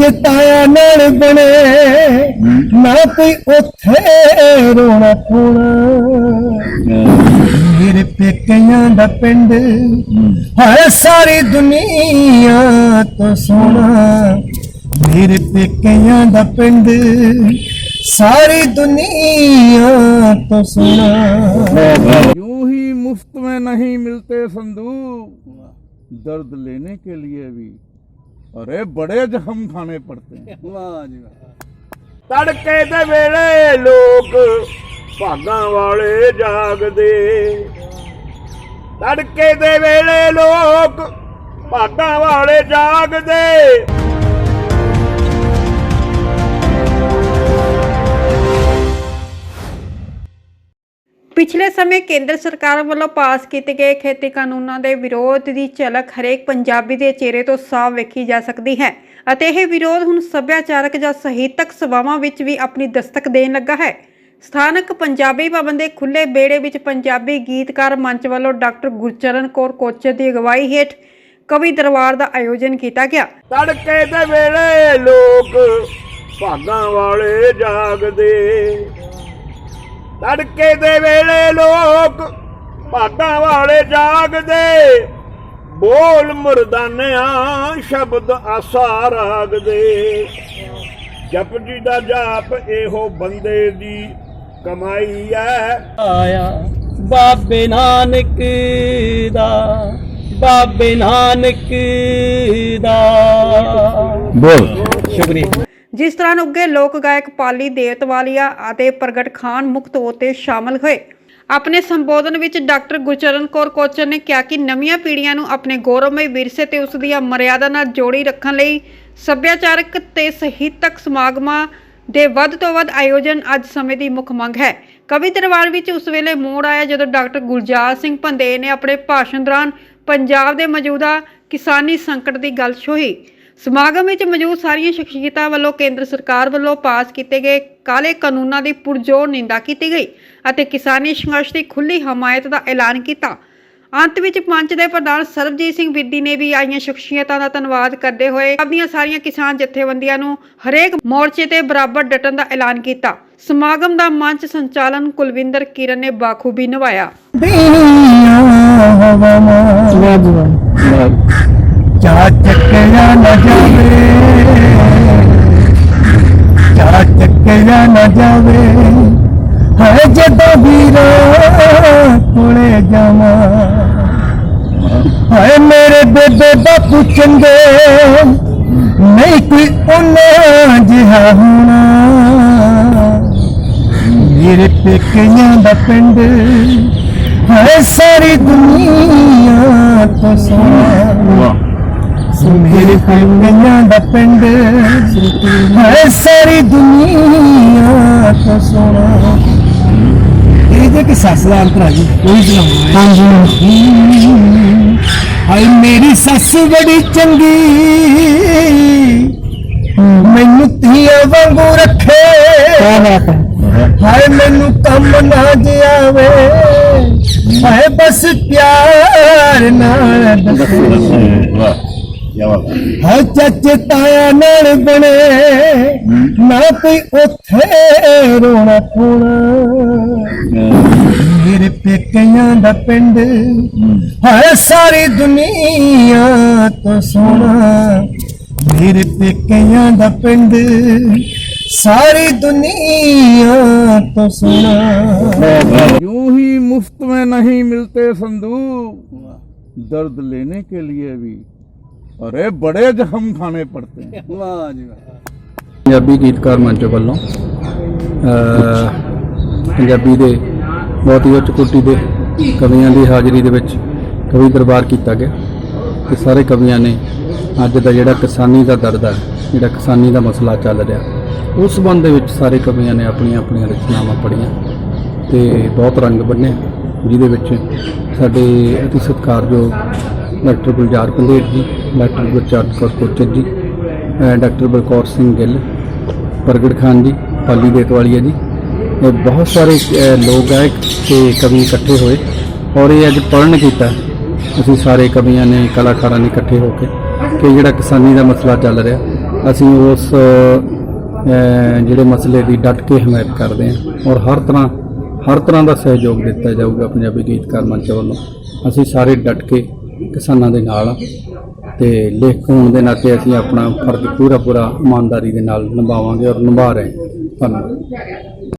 ਚਾਚੇ ਤਾਇਆ ਨਾਲ ਬਣੇ ਨਾ ਕੋਈ ਉੱਥੇ ਰੋਣਾ ਪੋਣਾ ਮੇਰੇ ਪੇਕਿਆਂ ਦਾ ਪਿੰਡ ਹੈ ਸਾਰੀ ਦੁਨੀਆ ਤੋਂ ਸੋਹਣਾ ਮੇਰੇ ਪੇਕਿਆਂ ਦਾ ਪਿੰਡ ਸਾਰੀ ਦੁਨੀਆ ਤੋਂ ਸੋਹਣਾ यूं ही मुफ्त में नहीं मिलते संदूक दर्द लेने के लिए भी ਅਰੇ ਬੜੇ ਜਖਮ ਖਾਣੇ ਪੜਤੇ ਵਾਹ ਜੀ ਵਾਹ। ਤੜਕੇ ਦੇ ਵੇਲੇ ਲੋਕ ਭਾਗਾਂ ਵਾਲੇ ਜਾਗਦੇ। ਤੜਕੇ ਦੇ ਵੇਲੇ ਲੋਕ ਭਾਗਾਂ ਵਾਲੇ ਜਾਗਦੇ। ਪਿਛਲੇ ਸਮੇਂ ਕੇਂਦਰ ਸਰਕਾਰ ਵੱਲੋਂ ਪਾਸ ਕੀਤੇ ਗਏ ਖੇਤੀ ਕਾਨੂੰਨਾਂ ਦੇ ਵਿਰੋਧ ਦੀ ਝਲਕ ਹਰੇਕ ਪੰਜਾਬੀ ਦੇ ਚਿਹਰੇ ਤੋਂ ਸਾਫ਼ ਵੇਖੀ ਜਾ ਸਕਦੀ ਹੈ ਅਤੇ ਇਹ ਵਿਰੋਧ ਹੁਣ ਸੱਭਿਆਚਾਰਕ ਜਾਂ ਸਾਹਿਤਕ ਸਭਾਵਾਂ ਵਿੱਚ ਵੀ ਆਪਣੀ ਦਸਤਕ ਦੇਣ ਲੱਗਾ ਹੈ। ਸਥਾਨਕ ਪੰਜਾਬੀ ਭਵਨ ਦੇ ਖੁੱਲੇ ਬੇੜੇ ਵਿੱਚ ਪੰਜਾਬੀ ਗੀਤਕਾਰ ਮੰਚ ਵੱਲੋਂ ਡਾਕਟਰ ਗੁਰਚਰਨ ਕੌਰ ਕੋਚਰ ਦੀ ਅਗਵਾਈ ਹੇਠ ਕਵੀ ਦਰਬਾਰ ਦਾ ਆਯੋਜਨ ਕੀਤਾ ਗਿਆ। ਤੜਕੇ ਦੇ ਵੇਲੇ ਲੋਕ ਭਾਗਾਂ ਵਾਲੇ ਜਾਗਦੇ। ਤੜਕੇ ਦੇ ਵੇਲੇ ਲੋਕ ਭਾਗਾਂ ਵਾਲੇ ਜਾਗਦੇ। ਬੋਲ ਮਰਦਾਨਿਆਂ ਸ਼ਬਦ ਆਸਾ ਰਾਗਦੇ। ਜਪ ਜੀ ਦਾ ਜਾਪ ਇਹੋ ਬੰਦੇ ਦੀ ਕਮਾਈ ਐ। ਆਇਆ ਬਾਬੇ ਨਾਨਕ ਦਾ ਬਾਬੇ ਨਾਨਕ ਦਾ। ਬੋਲ। ਸ਼ੁਕਰੀਆ ਜਿਸ ਤਰ੍ਹਾਂ ਉੱਗੇ ਲੋਕ ਗਾਇਕ ਪਾਲੀ ਦੇਵਤਵਾਲੀਆ ਅਤੇ ਪ੍ਰਗਟ ਖਾਨ ਮੁੱਖ ਤੌਰ ਤੇ ਸ਼ਾਮਲ ਹੋਏ। ਆਪਣੇ ਸੰਬੋਧਨ ਵਿੱਚ ਡਾਕਟਰ ਗੁਰਚਰਨ ਕੌਰ ਕੋਚਰ ਨੇ ਕਿਹਾ ਕਿ ਨਵੀਆਂ ਪੀੜ੍ਹੀਆਂ ਨੂੰ ਆਪਣੇ ਗੌਰਵਮਈ ਵਿਰਸੇ ਤੇ ਉਸ ਦੀਆਂ ਮਰਿਆਦਾ ਨਾਲ ਜੋੜੀ ਰੱਖਣ ਲਈ ਸੱਭਿਆਚਾਰਕ ਤੇ ਸਾਹਿਤਕ ਸਮਾਗਮਾਂ ਦੇ ਵੱਧ ਤੋਂ ਵੱਧ ਆਯੋਜਨ ਅੱਜ ਸਮੇਂ ਦੀ ਮੁੱਖ ਮੰਗ ਹੈ। ਕਵੀ ਦਰਬਾਰ ਵਿੱਚ ਉਸ ਵੇਲੇ ਮੋੜ ਆਇਆ ਜਦੋਂ ਡਾਕਟਰ ਗੁਰਜਾਲ ਸਿੰਘ ਭੰਦੇ ਨੇ ਆਪਣੇ ਭਾਸ਼ਣ ਦੌਰਾਨ ਪੰਜਾਬ ਦੇ ਮੌਜੂਦਾ ਕਿਸਾਨੀ ਸੰਕਟ ਦੀ ਗੱਲ ਛੋਹੀ। ਸਮਾਗਮ ਵਿੱਚ ਮੌਜੂਦ ਸਾਰੀਆਂ ਸ਼ਖਸੀਅਤਾਂ ਵੱਲੋਂ ਕੇਂਦਰ ਸਰਕਾਰ ਵੱਲੋਂ ਪਾਸ ਕੀਤੇ ਗਏ ਕਾਲੇ ਕਾਨੂੰਨਾਂ ਦੀ ਪੁਰਜੋਰ ਨਿੰਦਾ ਕੀਤੀ ਗਈ ਅਤੇ ਕਿਸਾਨੀ ਸੰਘਰਸ਼ ਦੀ ਖੁੱਲ੍ਹੀ ਹਮਾਇਤ ਦਾ ਐਲਾਨ ਕੀਤਾ। ਅੰਤ ਵਿੱਚ ਪੰਚ ਦੇ ਪ੍ਰਧਾਨ ਸਰਬਜੀਤ ਸਿੰਘ ਬਿੱਦੀ ਨੇ ਵੀ ਆਈਆਂ ਸ਼ਖਸੀਅਤਾਂ ਦਾ ਧੰਨਵਾਦ ਕਰਦੇ ਹੋਏ ਆਪਣੀਆਂ ਸਾਰੀਆਂ ਕਿਸਾਨ ਜਥੇਬੰਦੀਆਂ ਨੂੰ ਹਰੇਕ ਮੋਰਚੇ ਤੇ ਬਰਾਬਰ ਡਟਣ ਦਾ ਐਲਾਨ ਕੀਤਾ। ਸਮਾਗਮ ਦਾ ਮੰਚ ਸੰਚਾਲਨ ਕੁਲਵਿੰਦਰ ਕਿਰਨ ਨੇ ਬਾਖੂਬੀ ਨਿਭਾਇਆ। ਚਾ ਚੱਕਿਆ ਨਾ ਜਾਵੇ। ਚਾ ਚੱਕਿਆ ਨਾ ਜਾਵੇ। ਹੈ ਜਦੋਂ ਵੀਰਾ ਕੋਲੇ ਜਾਵਾਂ। ਹਾਏ ਮੇਰੇ ਬੇਬੇ ਬਾਪੂ ਚੰਗੇ। ਨਹੀਂ ਕੋਈ ਉਹਨਾਂ ਜਿਹਾ ਹੋਣਾ। ਮੇਰੇ ਪੇਕਿਆਂ ਦਾ ਪਿੰਡ ਹੈ ਸਾਰੀ ਦੁਨੀਆ ਤੋਂ ਸੋਹਣਾ ਮੇਰੇ ਦਾ ਪਿੰਡ ਹੈ ਸਾਰੀ ਦੁਨੀਆ ਤੋਂ ਸੋਹਣਾ ਇਹ ਜੇ ਕਿ ਸੱਸ ਦਾ ਅੰਤਰਾ ਜੀ ਕੋਈ ਜਨਾਬ ਹਾਂਜੀ ਹਾਏ ਮੇਰੀ ਸੱਸ ਬੜੀ ਚੰਗੀ। ਮੈਨੂੰ ਧੀਆ ਵਾਂਗੂ ਰੱਖੇ। ਹਾਏ ਮੈਨੂੰ ਕੰਮ ਨਾ ਜਿਆਵੇ। ਹਾਏ ਬਸ ਪਿਆਰ ਨਾਲ ਦੱਸੇ। ਹਾਏ ਚਾਚੇ ਤਾਇਆ ਨਾਲ ਬਣੇ ਨਾ ਕੋਈ ਉੱਥੇ ਰੋਣਾ ਪੋਣਾ ਮੇਰੇ ਪੇਕਿਆਂ ਦਾ ਪਿੰਡ ਹੈ ਸਾਰੀ ਦੁਨੀਆ ਤੋਂ ਸੋਹਣਾ ਮੇਰੇ ਪੇਕਿਆਂ ਦਾ ਪਿੰਡ ਸਾਰੀ ਦੁਨੀਆ ਤੋਂ ਸੋਹਣਾ यूं ही मुफ्त में नहीं मिलते संदूक दर्द लेने के लिए भी अरे बड़े जख्म खाने पड़ते हैं ਵਾਹ ਜੀ ਵਾਹ ਪੰਜਾਬੀ ਗੀਤਕਾਰ ਮੰਚ ਵੱਲੋਂ ਅ, ਪੰਜਾਬੀ ਦੇ ਬਹੁਤ ਹੀ ਉੱਚ ਕੋਟੀ ਦੇ ਕਵੀਆਂ ਦੀ ਹਾਜ਼ਰੀ ਦੇ ਵਿੱਚ ਕਵੀ ਦਰਬਾਰ ਕੀਤਾ ਗਿਆ ਤੇ ਸਾਰੇ ਕਵੀਆਂ ਨੇ ਅੱਜ ਦਾ ਜਿਹੜਾ ਕਿਸਾਨੀ ਦਾ ਦਰਦ ਹੈ ਜਿਹੜਾ ਕਿਸਾਨੀ ਦਾ ਮਸਲਾ ਚੱਲ ਰਿਹਾ ਉਸ ਸੰਬੰਧ ਦੇ ਵਿੱਚ ਸਾਰੇ ਕਵੀਆਂ ਨੇ ਆਪਣੀਆਂ ਆਪਣੀਆਂ ਰਚਨਾਵਾਂ ਪੜ੍ਹੀਆਂ ਤੇ ਬਹੁਤ ਰੰਗ ਬੰਨੇ ਜਿਹਦੇ ਵਿੱਚ ਸਾਡੇ ਅਤੀ ਸਤਿਕਾਰਯੋਗ ਡਾਕਟਰ ਗੁਲਜ਼ਾਰ ਪੰਦੇਰ ਜੀ ਡਾਕਟਰ ਗੁਰਚਰਨ ਕੌਰ ਕੋਚਰ ਜੀ ਡਾਕਟਰ ਬਲਕੌਰ ਸਿੰਘ ਗਿੱਲ, ਪ੍ਰਗਟ ਖਾਨ ਜੀ, ਪਾਲੀ ਦੇਤਵਾਲੀਆ ਜੀ। ਇਹ ਬਹੁਤ ਸਾਰੇ ਲੋਕ ਗਾਇਕ ਤੇ ਕਵੀ ਇਕੱਠੇ ਹੋਏ ਔਰ ਇਹ ਅੱਜ ਪੜਨ ਕੀਤਾ। ਅਸੀਂ ਸਾਰੇ ਕਵੀਆਂ ਨੇ, ਕਲਾਕਾਰਾਂ ਨੇ ਇਕੱਠੇ ਹੋ ਕੇ ਕਿ ਜਿਹੜਾ ਕਿਸਾਨੀ ਦਾ ਮਸਲਾ ਚੱਲ ਰਿਹਾ, ਅਸੀਂ ਉਸ ਜਿਹੜੇ ਮਸਲੇ ਦੀ ਡਟ ਕੇ ਹਮਾਇਤ ਕਰਦੇ ਹਾਂ ਔਰ ਹਰ ਤਰ੍ਹਾਂ ਹਰ ਤਰ੍ਹਾਂ ਦਾ ਸਹਿਯੋਗ ਦਿੱਤਾ ਜਾਊਗਾ ਪੰਜਾਬੀ ਗੀਤਕਾਰ ਮੰਚ ਵੱਲੋਂ। ਅਸੀਂ ਸਾਰੇ ਡਟ ਕੇ ਕਿਸਾਨਾਂ ਦੇ ਨਾਲ ਆ ਤੇ ਲੇਖਕ ਹੋਣ ਦੇ ਨਾਤੇ ਅਸੀਂ ਆਪਣਾ ਫਰਜ਼ ਪੂਰਾ ਪੂਰਾ ਇਮਾਨਦਾਰੀ ਦੇ ਨਾਲ ਨਿਭਾਵਾਂਗੇ ਔਰ ਨਿਭਾ ਰਹੇ ਹਾਂ। ਧੰਨਵਾਦ।